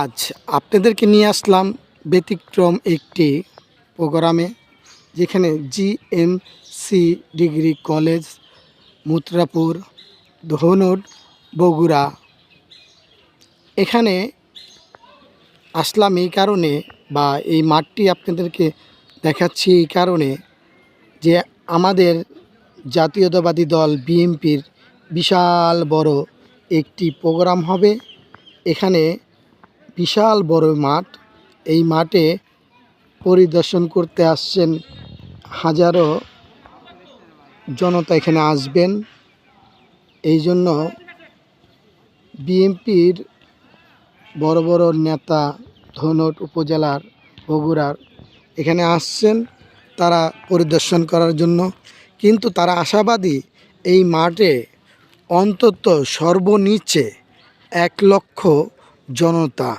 আজ আপনাদেরকে নিয়ে আসলাম ব্যতিক্রম একটি প্রোগ্রামে, যেখানে GMC degree college, Mutrapur, Dhunat, Bogura. এখানে আসলাম এই কারণে বা এই মাঠটি আপনাদেরকে দেখাচ্ছি এই কারণে যে আমাদের জাতীয়তাবাদী দল বিএনপির বিশাল বড় একটি প্রোগ্রাম হবে। এখানে বিশাল বড় মাঠ। এই মাঠে পরিদর্শন করতে আসছেন হাজারো জনতা এখানে আসবেন। এই জন্য বিএনপির বড় বড় নেতা, ধনট উপজেলার বগুড়ার এখানে আসছেন। তারা পরিদর্শন করার জন্য। কিন্তু তারা আশাবাদী এই মাঠে অন্তত সর্বনিচে এক লক্ষ জনতা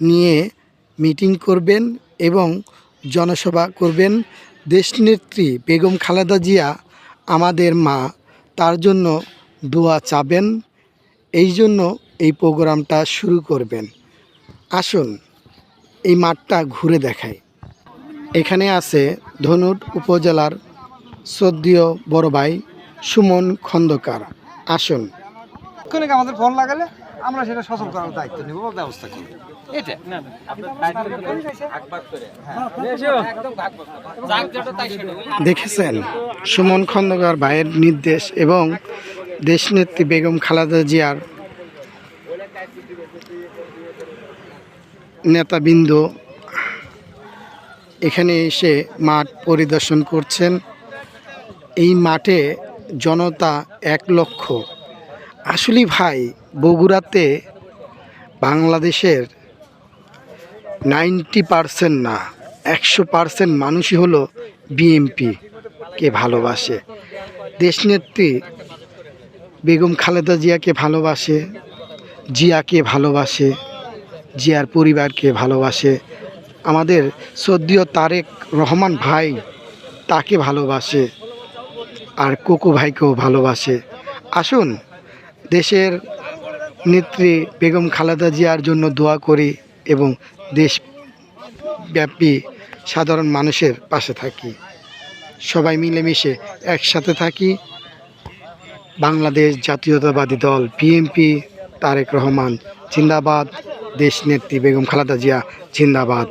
নিয়ে মিটিং করবেন এবং জনসভা করবেন। দেশনেত্রী বেগম খালেদা জিয়া আমাদের মা, তার জন্য দোয়া চাবেন। এই জন্য এই প্রোগ্রামটা শুরু করবেন। আসুন, এই মাঠটা ঘুরে দেখাই। এখানে আছে ধনুট উপজেলার শ্রদ্ধীয় বড় ভাই সুমন খন্দকার। আসুন। আমাদের ফোন লাগালে? আমরা সেটা সচল করার দায়িত্ব নিব ব্যবস্থা করব এটা দেখেছেন সুমন খন্দকার ভাইয়ের নির্দেশ এবং দেশনেত্রী বেগম খালেদা জিয়ার নেতাবৃন্দ এখানে এসে মাঠ পরিদর্শন করছেন এই মাঠে জনতা এক লক্ষ আসলে ভাই, বগুড়াতে বাংলাদেশের নাইনটি পারসেন্ট না, একশো পারসেন্ট মানুষই হলো বিএমপি কে ভালোবাসে। দেশনেত্রী বেগম খালেদা জিয়াকে ভালোবাসে জিয়াকে ভালোবাসে, জিয়ার পরিবারকে ভালোবাসে। আমাদের সদ্যীয় তারেক রহমান ভাই তাকে ভালোবাসে আর কোকো ভাইকেও ভালোবাসে। আসুন দেশের নেত্রী বেগম খালেদা জিয়ার জন্য দোয়া করি এবং দেশব্যাপী সাধারণ মানুষের পাশে থাকি। সবাই মিলেমিশে একসাথে থাকি। বাংলাদেশ জাতীয়তাবাদী দল বিএনপি, তারেক রহমান, জিন্দাবাদ। দেশ নেত্রী বেগম খালেদা জিয়া, জিন্দাবাদ।